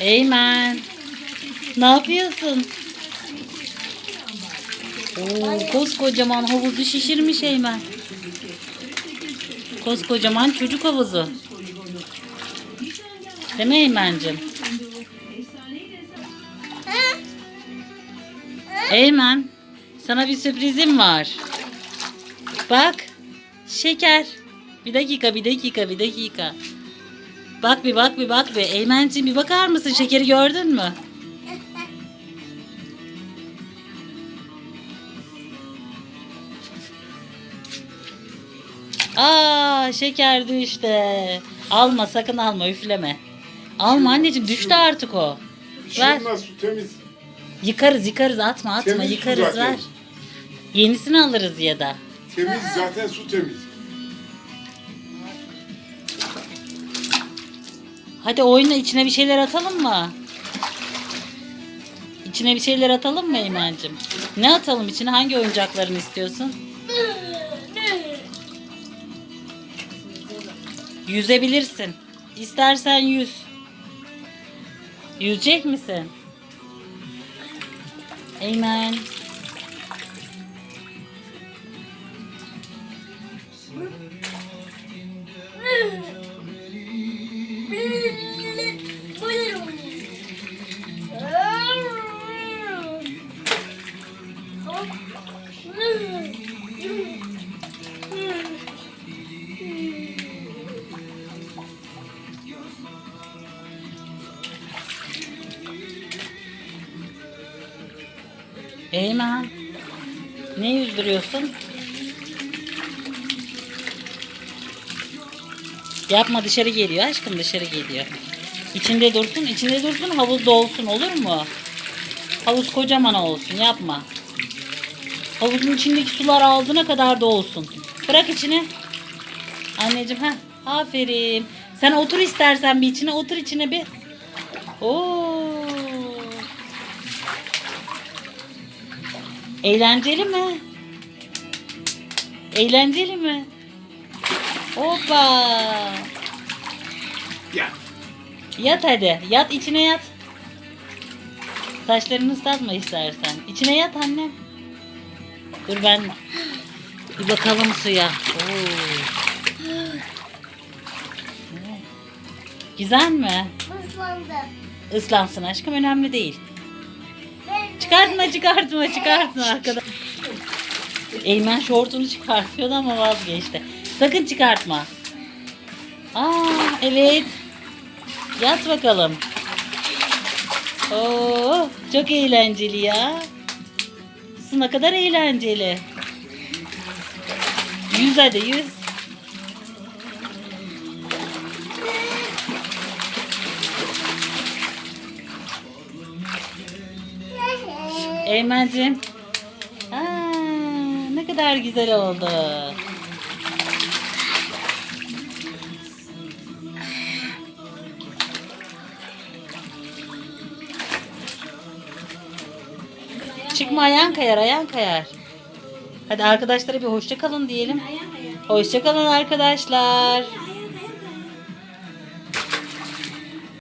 Eymen. Ne yapıyorsun? Oo, koskocaman havuzu şişirmiş Eymen. Koskocaman çocuk havuzu. Değil mi Eymen'cim? Eymen, sana bir sürprizim var. Bak, şeker. Bir dakika, bir dakika, bir dakika. Bak bir bak bir bak bir. Eymen'cim bir bakar mısın? Şekeri gördün mü? Aa şeker düştü. Alma sakın alma üfleme. Alma anneciğim düştü artık o. Şey Ver. su temiz. Yıkarız yıkarız atma atma Temiz su yıkarız zaten. ver. Yenisini alırız ya da. Temiz zaten su temiz. Hadi oyuna içine bir şeyler atalım mı? İçine bir şeyler atalım mı Eymen'cim? Ne atalım içine? Hangi oyuncaklarını istiyorsun? Yüzebilirsin. İstersen yüz. Yüzecek misin? Eymen. Eymen. Ne yüzdürüyorsun? Yapma dışarı geliyor aşkım dışarı geliyor. İçinde dursun içinde dursun havuzda olsun olur mu? Havuz kocaman olsun yapma. Havuzun içindeki sular ağzına kadar da olsun. Bırak içine. Anneciğim ha aferin. Sen otur istersen bir içine otur içine bir. Oo. Eğlenceli mi? Eğlenceli mi? Hoppa. Ya. Yat hadi. Yat içine yat. Saçlarını ıslatma istersen. İçine yat annem. Dur ben bir bakalım suya. Oo. Güzel mi? Islandı. Islansın aşkım önemli değil. Çıkartma çıkartma çıkartma arkadaş. Eymen şortunu çıkartıyordu ama vazgeçti. Sakın çıkartma. Aa evet. Yat bakalım. Oo çok eğlenceli ya. Su ne kadar eğlenceli. Yüz hadi yüz. Eymen'cim. Ne kadar güzel oldu. Çıkma ayağın kayar, ayağın kayar. Hadi arkadaşlara bir hoşça kalın diyelim. Hoşça kalın arkadaşlar.